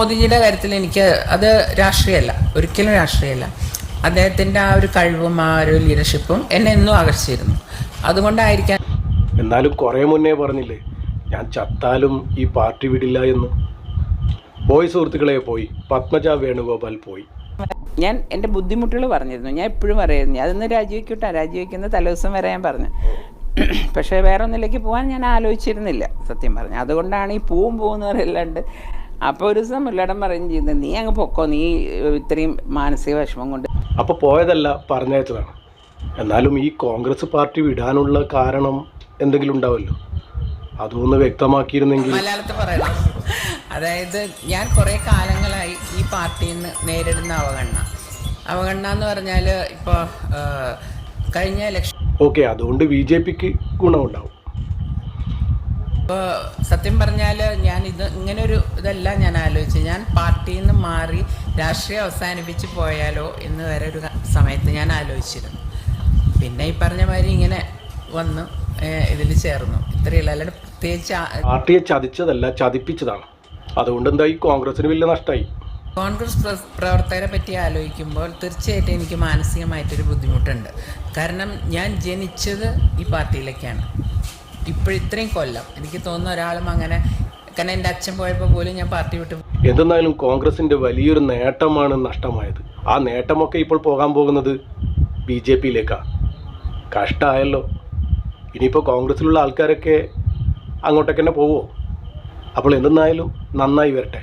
മോദിജിയുടെ കാര്യത്തിൽ എനിക്ക് അത് രാഷ്ട്രീയമല്ല. ഒരിക്കലും രാഷ്ട്രീയമല്ല. അദ്ദേഹത്തിന്റെ ആ ഒരു കഴിവും ആ ഒരു ലീഡർഷിപ്പും എന്നെ എന്നും ആകർഷിച്ചിരുന്നു. അതുകൊണ്ടായിരിക്കാം എന്നാലും കുറേ മുന്നേ പറഞ്ഞില്ലേ ഞാൻ ചത്താലും ഈ പാർട്ടി വിടില്ല എന്ന്. പോയി സുഹൃത്തുക്കളെ പോയി. പത്മജ വേണുഗോപാൽ പോയി. ഞാൻ എന്റെ ബുദ്ധിമുട്ടുകൾ പറഞ്ഞിരുന്നു. ഞാൻ എപ്പോഴും പറയായിരുന്നു അതൊന്ന് രാജിവെക്കൂട്ടാ. രാജിവെക്കുന്ന തലേദിവസം വരെ ഞാൻ പറഞ്ഞു. പക്ഷേ വേറെ ഒന്നിലേക്ക് പോകാൻ ഞാൻ ആലോചിച്ചിരുന്നില്ല. സത്യം പറഞ്ഞു. അതുകൊണ്ടാണ് ഈ പൂവും പോകുന്നവരെല്ലാണ്ട് അപ്പോൾ ഒരു ദിവസം മുല്ലടം പറയും ചെയ്യുന്നത് നീ അങ്ങ് പൊക്കോ നീ ഇത്രയും മാനസിക വിഷമം കൊണ്ട്. അപ്പോൾ പോയതല്ല പറഞ്ഞയച്ചതാണ്. എന്നാലും ഈ കോൺഗ്രസ് പാർട്ടി വിടാനുള്ള കാരണം എന്തെങ്കിലും ഉണ്ടാവല്ലോ? അതൊന്ന് വ്യക്തമാക്കിയിരുന്നെങ്കിൽ മലയാളത്തിൽ പറയണം. അതായത് ഞാൻ കുറേ കാലങ്ങളായി ഈ പാർട്ടിയിൽ നിന്ന് നേരിടുന്ന അവഗണന. അവഗണന എന്ന് പറഞ്ഞാൽ ഇപ്പോൾ കഴിഞ്ഞ ഇലക്ഷൻ ഓക്കെ അതുകൊണ്ട് ബി ജെ പിക്ക് ഗുണമുണ്ടാവും. ഇപ്പോൾ സത്യം പറഞ്ഞാൽ ഞാൻ ഇത് ഇങ്ങനെ ഒരു ഇതല്ല ഞാൻ ആലോചിച്ചു ഞാൻ പാർട്ടിയിൽ നിന്ന് മാറി രാഷ്ട്രീയം അവസാനിപ്പിച്ച് പോയാലോ എന്ന് വരെ ഒരു സമയത്ത് ഞാൻ ആലോചിച്ചിരുന്നു. പിന്നെ ഈ പറഞ്ഞ മാതിരി ഇങ്ങനെ വന്ന് ഇതിൽ ചേർന്നു. ഇത്രയുള്ള അല്ലാണ്ട് പ്രത്യേകിച്ച് പാർട്ടിയെ ചതിച്ചതല്ല ചതിപ്പിച്ചതാണ്. അതുകൊണ്ട് എന്തായി? കോൺഗ്രസിന് വലിയ നഷ്ടമായി. കോൺഗ്രസ് പ്ര- പ്രവർത്തകരെ പറ്റി ആലോചിക്കുമ്പോൾ തീർച്ചയായിട്ടും എനിക്ക് മാനസികമായിട്ടൊരു ബുദ്ധിമുട്ടുണ്ട്. കാരണം ഞാൻ ജനിച്ചത് ഈ പാർട്ടിയിലേക്കാണ്. ഇപ്പോൾ ഇത്രയും കൊല്ലം. എനിക്ക് തോന്നുന്ന ഒരാളും അങ്ങനെ കാരണം എന്റെ അച്ഛൻ പോയപ്പോൾ പോലും ഞാൻ പാർട്ടി വിട്ടു എന്തെന്നാലും കോൺഗ്രസിന്റെ വലിയൊരു നേട്ടമാണ് നഷ്ടമായത്. ആ നേട്ടമൊക്കെ ഇപ്പോൾ പോകാൻ പോകുന്നത് ബി ജെ പിയിലേക്കാണ് കഷ്ടമായല്ലോ ഇനിയിപ്പോൾ കോൺഗ്രസ്സിലുള്ള ആൾക്കാരൊക്കെ അങ്ങോട്ടൊക്കെ തന്നെ പോവോ? അപ്പോൾ എന്തെന്നായാലും നന്നായി വരട്ടെ.